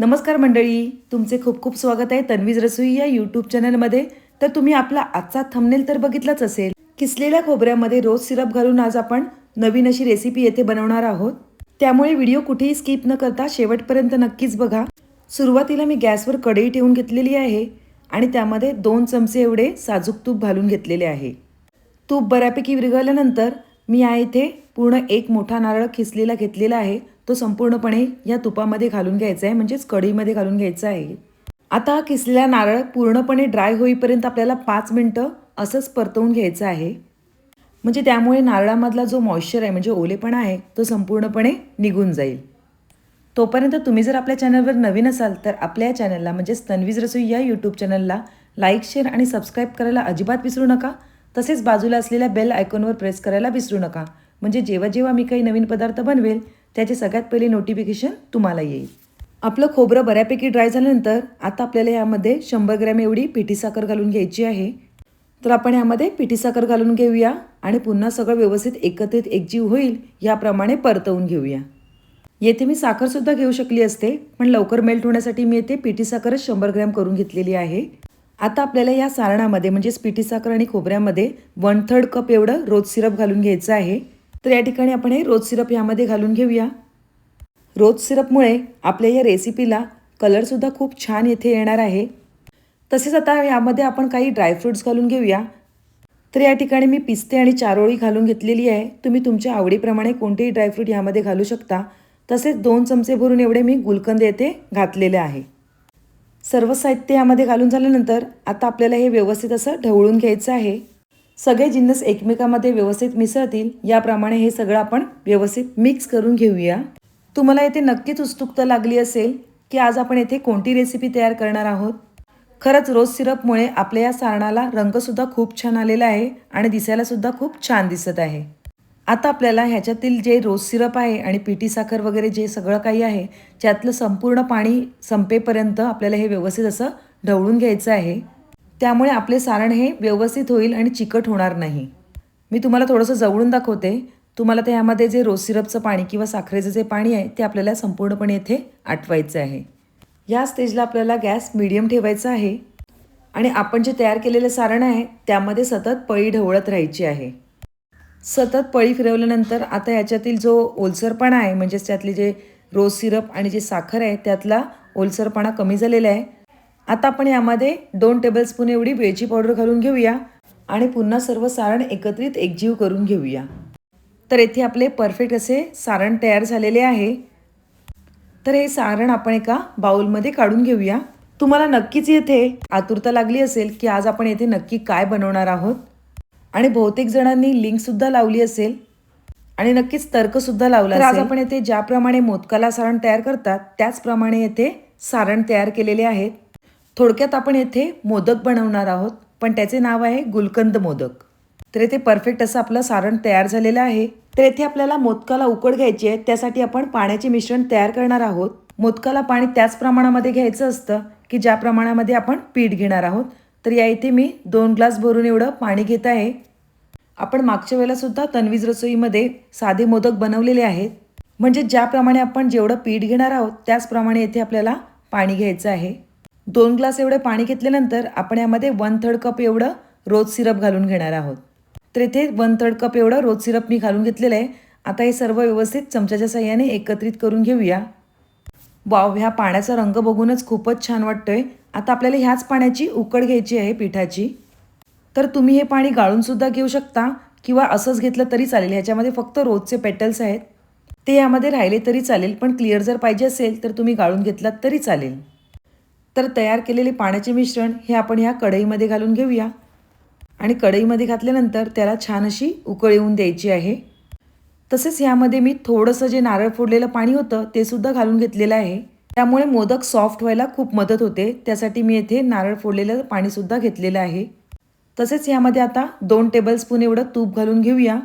नमस्कार मंडळी तुमचे खूप खूप स्वागत आहे तन्वीज रसोई या यूट्यूब चॅनलमध्ये तर तुम्ही आपला आजचा थंबनेल तर बघितलाच असेल. किसलेल्या खोबऱ्यामध्ये रोज सिरप घालून आज आपण नवीन अशी रेसिपी येथे बनवणार आहोत. त्यामुळे व्हिडिओ कुठेही स्किप न करता शेवटपर्यंत नक्कीच बघा. सुरुवातीला मी गॅसवर कढई ठेवून घेतलेली आहे आणि त्यामध्ये दोन चमचे एवढे साजूक तूप घालून घेतलेले आहे. तूप बऱ्यापैकी विरघळल्यानंतर मी या इथे पूर्ण एक मोठा नारळ खिसलेला घेतलेला आहे. तो संपूर्णपणे या तुपामध्ये घालून घ्यायचा आहे म्हणजेच कढईमध्ये घालून घ्यायचा आहे. आता हा किसलेला नारळ पूर्णपणे ड्राय होईपर्यंत आपल्याला पाच मिनटं असंच परतवून घ्यायचं आहे. म्हणजे त्यामुळे नारळामधला जो मॉइश्चर आहे म्हणजे ओलेपणा आहे तो संपूर्णपणे निघून जाईल. तोपर्यंत तुम्ही जर आपल्या चॅनलवर नवीन असाल तर आपल्या चॅनलला म्हणजेच तन्वीज रसोई या यूट्यूब चॅनलला लाईक शेअर आणि सबस्क्राईब करायला अजिबात विसरू नका. तसेच बाजूला असलेल्या बेल आयकॉनवर प्रेस करायला विसरू नका. म्हणजे जेव्हा जेव्हा मी काही नवीन पदार्थ बनवेल त्याचे सगळ्यात पहिले नोटिफिकेशन तुम्हाला येईल. आपलं खोबरं बऱ्यापैकी ड्राय झाल्यानंतर आता आपल्याला यामध्ये शंभर ग्रॅम एवढी पिठी साखर घालून घ्यायची आहे. तर आपण यामध्ये पिठी साखर घालून घेऊया आणि पुन्हा सगळं व्यवस्थित एकत्रित एकजीव होईल याप्रमाणे परतवून घेऊया. येथे मी साखरसुद्धा घेऊ शकली असते पण लवकर मेल्ट होण्यासाठी मी येथे पिठी साखरच शंभर ग्रॅम करून घेतलेली आहे. आता आपल्याला या सारणामध्ये म्हणजेच पिठी साखर आणि खोबऱ्यामध्ये वन थर्ड कप एवढं रोज सिरप घालून घ्यायचं आहे. तर या ठिकाणी आपण हे रोज सिरप यामध्ये घालून घेऊया. रोज सिरपमुळे आपल्या या रेसिपीला कलरसुद्धा खूप छान येथे येणार आहे. तसेच आता यामध्ये आपण काही ड्रायफ्रूट्स घालून घेऊया. तर या ठिकाणी मी पिस्ते आणि चारोळी घालून घेतलेली आहे. तुम्ही तुमच्या आवडीप्रमाणे कोणतेही ड्रायफ्रूट यामध्ये घालू शकता. तसेच दोन चमचे भरून एवढे मी गुलकंद येथे घातलेले आहे. सर्व साहित्य यामध्ये घालून झाल्यानंतर आता आपल्याला हे व्यवस्थित असं ढवळून घ्यायचं आहे. सगळे जिन्नस एकमेकामध्ये व्यवस्थित मिसळतील याप्रमाणे हे सगळं आपण व्यवस्थित मिक्स करून घेऊया. तुम्हाला येथे नक्कीच उत्सुकता लागली असेल की आज आपण येथे कोणती रेसिपी तयार करणार आहोत? खरंच रोज सिरपमुळे आपल्या या सारणाला रंगसुद्धा खूप छान आलेला आहे आणि दिसायलासुद्धा खूप छान दिसत आहे. आता आपल्याला ह्याच्यातील जे रोज सिरप आहे आणि पिठी साखर वगैरे जे सगळं काही आहे त्यातलं संपूर्ण पाणी संपेपर्यंत आपल्याला हे व्यवस्थित असं ढवळून घ्यायचं आहे. त्यामुळे आपले सारण हे व्यवस्थित होईल आणि चिकट होणार नाही. मी तुम्हाला थोडंसं जवळून दाखवते. तुम्हाला ते यामध्ये जे रोज सिरपचं पाणी किंवा साखरेचं जे पाणी आहे ते आपल्याला संपूर्णपणे येथे आटवायचं आहे. या स्टेजला आपल्याला गॅस मिडियम ठेवायचा आहे. आणि आपण जे तयार केलेलं सारण आहे त्यामध्ये सतत पळी ढवळत राहायची आहे. सतत पळी फिरवल्यानंतर आता याच्यातील जो ओलसरपणा आहे म्हणजेच त्यातले जे रोज सिरप आणि जे साखर आहे त्यातला ओलसरपणा कमी झालेला आहे. आता आपण यामध्ये दोन टेबलस्पून एवढी वेलची पावडर घालून घेऊया आणि पुन्हा सर्व सारण एकत्रित एकजीव करून घेऊया. तर येथे आपले परफेक्ट असे सारण तयार झालेले आहे. तर हे सारण आपण एका बाउलमध्ये काढून घेऊया. तुम्हाला नक्कीच येथे आतुरता लागली असेल की आज आपण येथे नक्की काय बनवणार आहोत. आणि बहुतेक जणांनी लिंकसुद्धा लावली असेल. आणि नक्कीच तर्कसुद्धा लावला तर आज आपण येथे ज्याप्रमाणे मोदकाला सारण तयार करतात त्याचप्रमाणे येथे सारण तयार केलेले आहेत. थोडक्यात आपण येथे मोदक बनवणार आहोत पण त्याचे नाव आहे गुलकंद मोदक. तर येथे परफेक्ट असं आपलं सारण तयार झालेलं आहे. तर येथे आपल्याला मोदकाला उकड घ्यायची आहे त्यासाठी आपण पाण्याचे मिश्रण तयार करणार आहोत. मोदकाला पाणी त्याच प्रमाणामध्ये घ्यायचं असतं की ज्या प्रमाणामध्ये आपण पीठ घेणार आहोत. तर या इथे मी दोन ग्लास भरून एवढं पाणी घेत आहे. आपण मागच्या वेळेलासुद्धा तन्वीज रसोईमध्ये साधे मोदक बनवलेले आहेत. म्हणजे ज्याप्रमाणे आपण जेवढं पीठ घेणार आहोत त्याचप्रमाणे येथे आपल्याला पाणी घ्यायचं आहे. दोन ग्लास एवढं पाणी घेतल्यानंतर आपण यामध्ये वन थर्ड कप एवढं रोज सिरप घालून घेणार आहोत. तर इथे वन थर्ड कप एवढं रोज सिरप मी घालून घेतलेलं आहे. आता हे सर्व व्यवस्थित चमच्याच्या साह्याने एकत्रित करून घेऊया. वाव ह्या पाण्याचा रंग बघूनच खूपच छान वाटतोय. आता आपल्याला ह्याच पाण्याची उकड घ्यायची आहे पिठाची. तर तुम्ही हे पाणी गाळूनसुद्धा घेऊ शकता किंवा असंच घेतलं तरी चालेल. ह्याच्यामध्ये फक्त रोजचे पेटल्स आहेत. ते यामध्ये राहिले तरी चालेल पण क्लिअर जर पाहिजे असेल तर तुम्ही गाळून घेतलात तरी चालेल. तर तयार केलेले पाण्याचे मिश्रण हे आपण ह्या कढईमध्ये घालून घेऊया. आणि कढईमध्ये घातल्यानंतर त्याला छान अशी उकळ येऊन द्यायची आहे. तसेच यामध्ये मी थोडंसं जे नारळ फोडलेलं पाणी होतं ते सुद्धा घालून घेतलेलं आहे. त्यामुळे मोदक सॉफ्ट व्हायला खूप मदत होते. त्यासाठी मी येथे नारळ फोडलेलं पाणीसुद्धा घेतलेलं आहे. तसेच यामध्ये आता दोन टेबलस्पून एवढं तूप घालून घेऊया.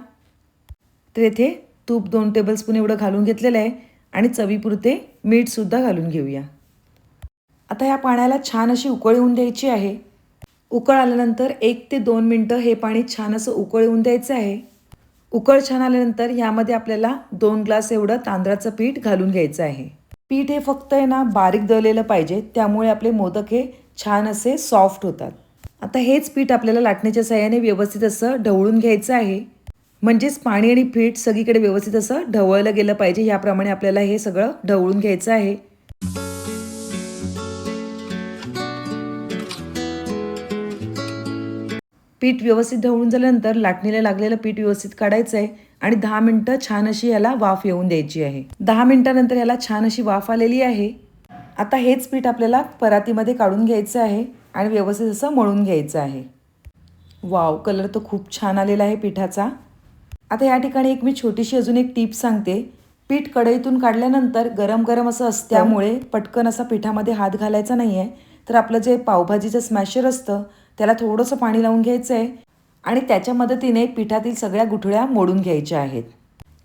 तर येथे तूप दोन टेबलस्पून एवढं घालून घेतलेलं आहे. आणि चवीपुरते मीठसुद्धा घालून घेऊया. आता या पाण्याला छान अशी उकळ येऊन द्यायची आहे. उकळ आल्यानंतर एक ते दोन मिनटं हे पाणी छान असं उकळ येऊन द्यायचं आहे. उकळ छान आल्यानंतर यामध्ये आपल्याला दोन ग्लास एवढं तांदळाचं पीठ घालून घ्यायचं आहे. पीठ हे फक्त आहे ना बारीक दळलेलं पाहिजे. त्यामुळे आपले मोदक हे छान असे सॉफ्ट होतात. आता हेच पीठ आपल्याला लाटण्याच्या सहाय्याने व्यवस्थित असं ढवळून घ्यायचं आहे. म्हणजेच पाणी आणि पीठ सगळीकडे व्यवस्थित असं ढवळलं गेलं पाहिजे याप्रमाणे आपल्याला हे सगळं ढवळून घ्यायचं आहे. पीठ व्यवस्थित ढवळून झाल्यानंतर लाटणीला लागलेलं पीठ व्यवस्थित काढायचं आहे आणि दहा मिनटं छान अशी याला वाफ येऊन द्यायची आहे. दहा मिनटानंतर याला छान अशी वाफ आलेली आहे. आता हेच पीठ आपल्याला परातीमध्ये काढून घ्यायचं आहे आणि व्यवस्थित असं मळून घ्यायचं आहे. वाव कलर तर खूप छान आलेला आहे पिठाचा. आता या ठिकाणी एक मी छोटीशी अजून एक टीप सांगते. पीठ कढईतून काढल्यानंतर गरम गरम असं असत्यामुळे पटकन असा पिठामध्ये हात घालायचा नाही आहे तर आपलं जे पावभाजीचं स्मॅशर असतं त्याला थोडंसं पाणी लावून घ्यायचं आहे आणि त्याच्या मदतीने पिठातील सगळ्या गुठळ्या मोडून घ्यायच्या आहेत.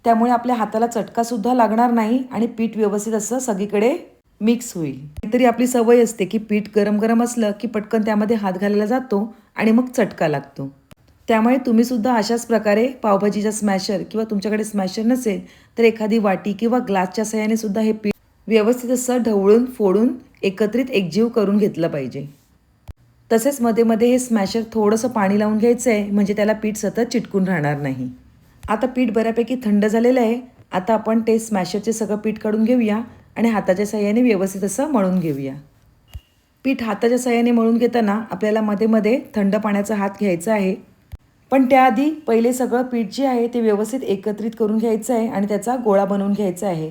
त्यामुळे आपल्या हाताला चटकासुद्धा लागणार नाही आणि पीठ व्यवस्थित असं सगळीकडे मिक्स होईल. तरी आपली सवय असते की पीठ गरम गरम असलं की पटकन त्यामध्ये हात घालायला जातो आणि मग चटका लागतो. त्यामुळे तुम्ही सुद्धा अशाच प्रकारे पावभाजीचा स्मॅशर किंवा तुमच्याकडे स्मॅशर नसेल तर एखादी वाटी किंवा ग्लासच्या सहाय्याने सुद्धा हे पीठ व्यवस्थित असं ढवळून फोडून एकत्रित एकजीव करून घेतलं पाहिजे. तसेच मध्ये मध्ये हे स्मॅशर थोडंसं पाणी लावून घ्यायचं आहे म्हणजे त्याला पीठ सतत चिटकून राहणार नाही. आता पीठ बऱ्यापैकी थंड झालेलं आहे. आता आपण ते स्मॅशरचे सगळं पीठ काढून घेऊया आणि हाताच्या सहाय्याने व्यवस्थित असं मळून घेऊया. पीठ हाताच्या सहाय्याने मळून घेताना आपल्याला मध्ये मध्ये थंड पाण्याचा हात घ्यायचा आहे. पण त्याआधी पहिले सगळं पीठ जे आहे ते व्यवस्थित एकत्रित करून घ्यायचं आहे आणि त्याचा गोळा बनवून घ्यायचा आहे.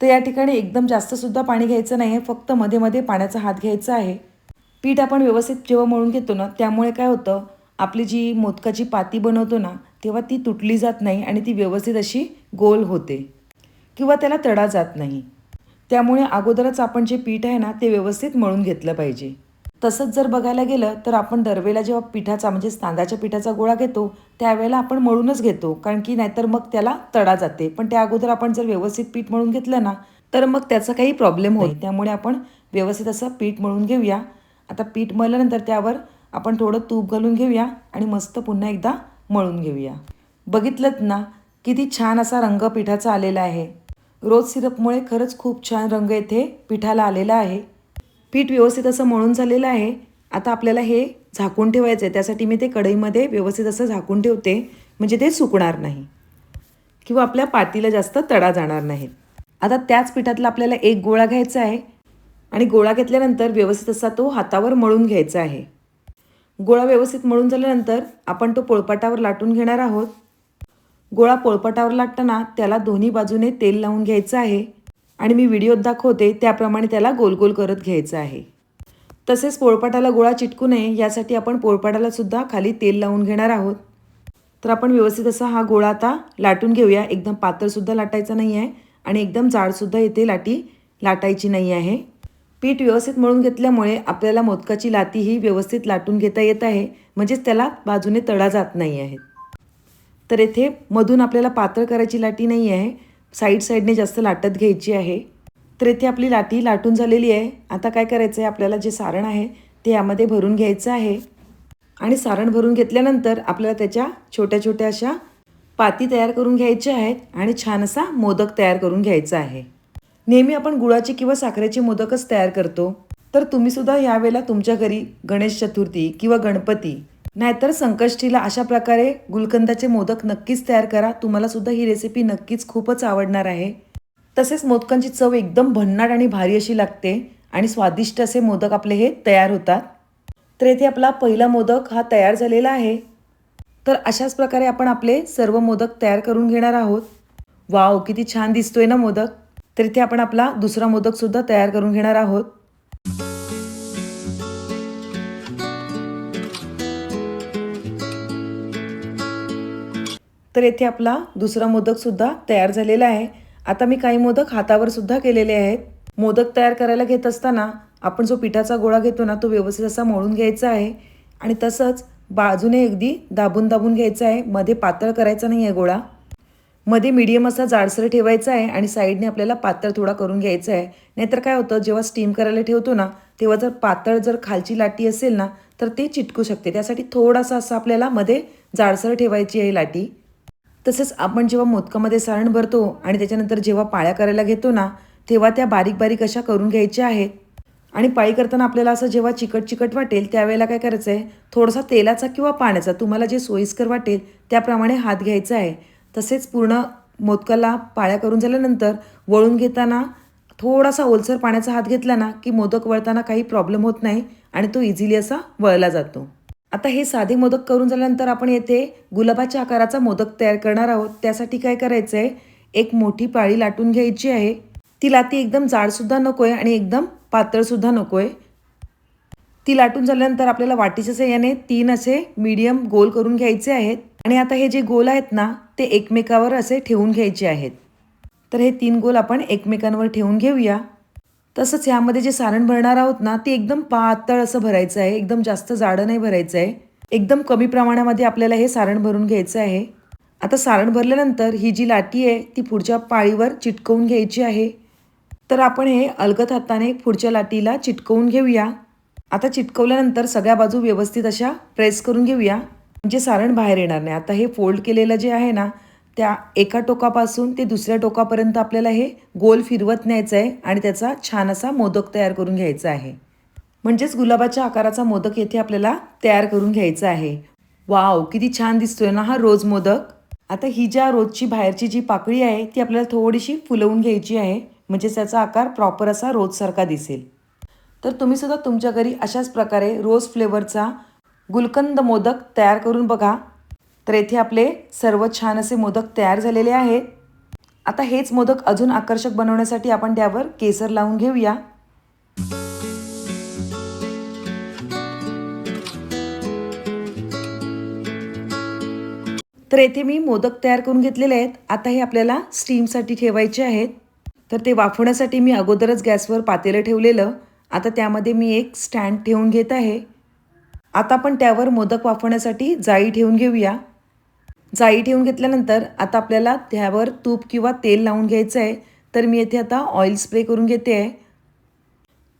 तर या ठिकाणी एकदम जास्तसुद्धा पाणी घ्यायचं नाही आहे फक्त मध्ये मध्ये पाण्याचा हात घ्यायचा आहे. पीठ आपण व्यवस्थित जेव्हा मळून घेतो ना त्यामुळे काय होतं आपली जी मोदकाची पाती बनवतो ना तेव्हा ती तुटली जात नाही आणि ती व्यवस्थित अशी गोल होते. किंवा त्याला तडा जात नाही. त्यामुळे अगोदरच आपण जे पीठ आहे ना ते व्यवस्थित मळून घेतलं पाहिजे. तसंच जर बघायला गेलं तर आपण दरवेळेला जेव्हा पिठाचा म्हणजे तांदळाच्या पिठाचा गोळा घेतो त्यावेळेला आपण मळूनच घेतो कारण की नाहीतर मग त्याला तडा जाते. पण त्या अगोदर आपण जर व्यवस्थित पीठ मळून घेतलं ना तर मग त्याचा काही प्रॉब्लेम होईल त्यामुळे आपण व्यवस्थित असं पीठ मळून घेऊया. आता पीठ मळल्यानंतर त्यावर आपण थोडं तूप घालून घेऊया आणि मस्त पुन्हा एकदा मळून घेऊया. बघितलंत ना किती छान असा रंग पिठाचा आलेला आहे. रोज सिरपमुळे खरंच खूप छान रंग येथे पिठाला आलेला आहे. पीठ व्यवस्थित असं मळून झालेलं आहे. आता आपल्याला हे झाकून ठेवायचं आहे त्यासाठी मी ते कढईमध्ये व्यवस्थित असं झाकून ठेवते. म्हणजे ते सुकणार नाही. किंवा आपल्या पातीला जास्त तडा जाणार नाही. आता त्याच पिठातला आपल्याला एक गोळा घ्यायचा आहे. आणि गोळा घेतल्यानंतर व्यवस्थित असा तो हातावर मळून घ्यायचा आहे. गोळा व्यवस्थित मळून झाल्यानंतर आपण तो पोळपाटावर लाटून घेणार आहोत. गोळा पोळपाटावर लाटताना त्याला दोन्ही बाजूने तेल लावून घ्यायचं आहे आणि मी व्हिडिओत दाखवते त्याप्रमाणे त्याला गोल गोल करत घ्यायचं आहे. तसेच पोळपाटाला गोळा चिटकू नये यासाठी आपण पोळपाटाला सुद्धा खाली तेल लावून घेणार आहोत. तर आपण व्यवस्थित असा हा गोळा आता लाटून घेऊया. एकदम पातळसुद्धा लाटायचा नाही आहे आणि एकदम जाडसुद्धा येथे लाटी लाटायची नाही आहे पीठ व्यवस्थित मळून घेतल्यामुळे आपल्याला मोदकाची लाती ही व्यवस्थित लाटून घेता येत आहे. म्हणजेच त्याला बाजूने तळा जात नाही आहे. तर येथे मधून आपल्याला पातळ करायची लाटी नाही आहे. साईड साईडने जास्त लाटत घ्यायची आहे. तर येथे आपली लाटी लाटून झालेली आहे. आता काय करायचं आहे? आपल्याला जे सारण आहे ते यामध्ये भरून घ्यायचं आहे. आणि सारण भरून घेतल्यानंतर आपल्याला त्याच्या छोट्या छोट्या अशा पाती तयार करून घ्यायच्या आहेत. आणि छान असा मोदक तयार करून घ्यायचा आहे. नेहमी आपण गुळाची किंवा साखरेचे मोदकच तयार करतो तर तुम्ही सुद्धा यावेळेला तुमच्या घरी गणेश चतुर्थी किंवा गणपती नाहीतर संकष्टीला अशा प्रकारे गुलकंदाचे मोदक नक्कीच तयार करा. तुम्हाला सुद्धा ही रेसिपी नक्कीच खूपच आवडणार आहे. तसेच मोदकांची चव एकदम भन्नाट आणि भारी अशी लागते आणि स्वादिष्ट असे मोदक आपले हे तयार होतात. तर येथे आपला पहिला मोदक हा तयार झालेला आहे. तर अशाच प्रकारे आपण आपले सर्व मोदक तयार करून घेणार आहोत. वाव किती छान दिसतोय ना मोदक. तर इथे आपण आपला दुसरा मोदक सुद्धा तयार करून घेणार आहोत. तर येथे आपला दुसरा मोदक सुद्धा तयार झालेला आहे. आता मी काही मोदक हातावर सुद्धा केलेले आहेत. मोदक तयार करायला घेत असताना आपण जो पिठाचा गोळा घेतो ना तो व्यवस्थित असा मळून घ्यायचा आहे. आणि तसंच बाजूने अगदी दाबून दाबून घ्यायचा आहे. मध्ये पातळ करायचा नाही आहे गोळा. मध्ये मीडियम असा जाडसर ठेवायचा आहे आणि साईडने आपल्याला पातळ थोडा करून घ्यायचा आहे. नाहीतर काय होतं जेव्हा स्टीम करायला ठेवतो ना तेव्हा जर पातळ जर खालची लाटी असेल ना तर ते चिटकू शकते. त्यासाठी थोडासा असं आपल्याला मध्ये जाडसर ठेवायची आहे लाटी. तसंच आपण जेव्हा मोदकामध्ये सारण भरतो आणि त्याच्यानंतर जेव्हा पाळ्या करायला घेतो ना तेव्हा त्या बारीक बारीक अशा करून घ्यायच्या आहेत. आणि पाळी करताना आपल्याला असं जेव्हा चिकट चिकट वाटेल त्यावेळेला काय करायचं आहे थोडासा तेलाचा किंवा पाण्याचा तुम्हाला जे सोयीस्कर वाटेल त्याप्रमाणे हात घ्यायचा आहे. तसेच पूर्ण मोदकाला पाळ्या करून झाल्यानंतर वळून घेताना थोडासा ओलसर पाण्याचा हात घेतला ना की मोदक वळताना काही प्रॉब्लेम होत नाही आणि तो इझिली असा वळला जातो. आता हे साधे मोदक करून झाल्यानंतर आपण येथे गुलाबाच्या आकाराचा मोदक तयार करणार आहोत. त्यासाठी काय करायचं आहे एक मोठी पाळी लाटून घ्यायची आहे. ती लाती एकदम जाडसुद्धा नको आहे आणि एकदम पातळसुद्धा नको आहे ती लाटून झाल्यानंतर आपल्याला वाटीच्या सहाय्याने तीन असे मीडियम गोल करून घ्यायचे आहेत. आणि आता हे जे गोल आहेत ना ते एकमेकावर असे ठेवून घ्यायचे आहेत. तर हे तीन गोल आपण एकमेकांवर ठेवून घेऊया. तसंच ह्यामध्ये जे सारण भरणार आहोत ना ते एकदम पातळ असं भरायचं आहे. एकदम जास्त जाडं नाही भरायचं आहे. एकदम कमी प्रमाणामध्ये आपल्याला हे सारण भरून घ्यायचं आहे. आता सारण भरल्यानंतर ही जी लाटी आहे ती पुढच्या पाळीवर चिटकवून घ्यायची आहे. तर आपण हे अलगत हाताने पुढच्या लाटीला चिटकवून घेऊया. आता चिटकवल्यानंतर सगळ्या बाजू व्यवस्थित अशा प्रेस करून घेऊया. म्हणजे सारण बाहेर येणार नाही. आता हे फोल्ड केलेलं जे आहे ना त्या एका टोकापासून ते दुसऱ्या टोकापर्यंत आपल्याला हे गोल फिरवत न्यायचं आहे आणि त्याचा छान असा मोदक तयार करून घ्यायचा आहे. म्हणजेच गुलाबाच्या आकाराचा मोदक येथे आपल्याला तयार करून घ्यायचा आहे. वाव किती छान दिसतोय ना हा रोज मोदक. आता ही ज्या रोजची बाहेरची जी पाकळी आहे ती आपल्याला थोडीशी फुलवून घ्यायची आहे. म्हणजे त्याचा आकार प्रॉपर असा रोजसारखा दिसेल. तर तुम्ही सुद्धा तुमच्या घरी अशाच प्रकारे रोज फ्लेवरचा गुलकंद मोदक तयार करून बघा. तर येथे आपले सर्व छान असे मोदक तयार झालेले आहेत. आता हेच मोदक अजून आकर्षक बनवण्यासाठी आपण त्यावर केसर लावून घेऊया. तर येथे मी मोदक तयार करून घेतलेले आहेत. आता हे आपल्याला स्टीमसाठी ठेवायचे आहेत. तर ते वाफवण्यासाठी मी अगोदरच गॅसवर पातेलं ठेवलेलं. आता त्यामध्ये मी एक स्टँड ठेवून घेत आहे. आता आपण त्यावर मोदक वाफवण्यासाठी जाळी ठेवून घेऊया. जाळी ठेवून घेतल्यानंतर आता आपल्याला त्यावर तूप किंवा तेल लावून घ्यायचं आहे तर मी येथे आता ऑइल स्प्रे करून घेते. आहे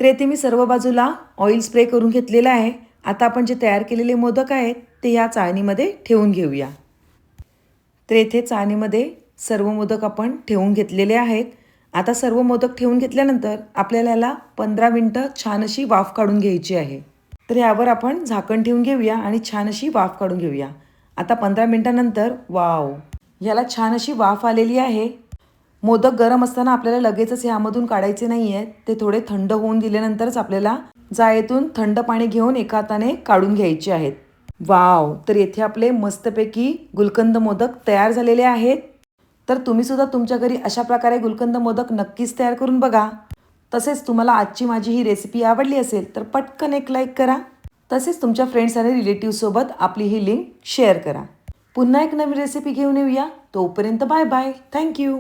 तर येथे मी सर्व बाजूला ऑइल स्प्रे करून घेतलेला आहे. आता आपण जे तयार केलेले मोदक आहेत ते या चाळणीमध्ये ठेवून घेऊया. तर येथे चाळणीमध्ये सर्व मोदक आपण ठेवून घेतलेले आहेत. आता सर्व मोदक ठेवून घेतल्यानंतर आपल्याला याला पंधरा मिनटं छान अशी वाफ काढून घ्यायची आहे. तर यावर आपण झाकण ठेवून घेऊया आणि छान अशी वाफ काढून घेऊया. आता पंधरा मिनटानंतर वाव! याला छान अशी वाफ आलेली आहे. मोदक गरम असताना आपल्याला लगेचच यामधून काढायचे नाही आहेत ते थोडे थंड होऊन दिल्यानंतरच आपल्याला जायेतून थंड पाणी घेऊन एका हाताने काढून घ्यायचे आहेत. वाव! तर येथे आपले मस्तपैकी गुलकंद मोदक तयार झालेले आहेत. तर तुम्ही सुद्धा तुमच्या घरी अशा प्रकारे गुलकंद मोदक नक्कीच तयार करून बघा. तसेच तुम्हाला आजची माझी ही रेसिपी आवडली असेल तर पटकन एक लाईक करा. तसेच तुमच्या फ्रेंड्स आणि रिलेटिव्हसोबत आपली ही लिंक शेअर करा. पुन्हा एक नवीन रेसिपी घेऊन येऊया. तोपर्यंत बाय बाय थँक्यू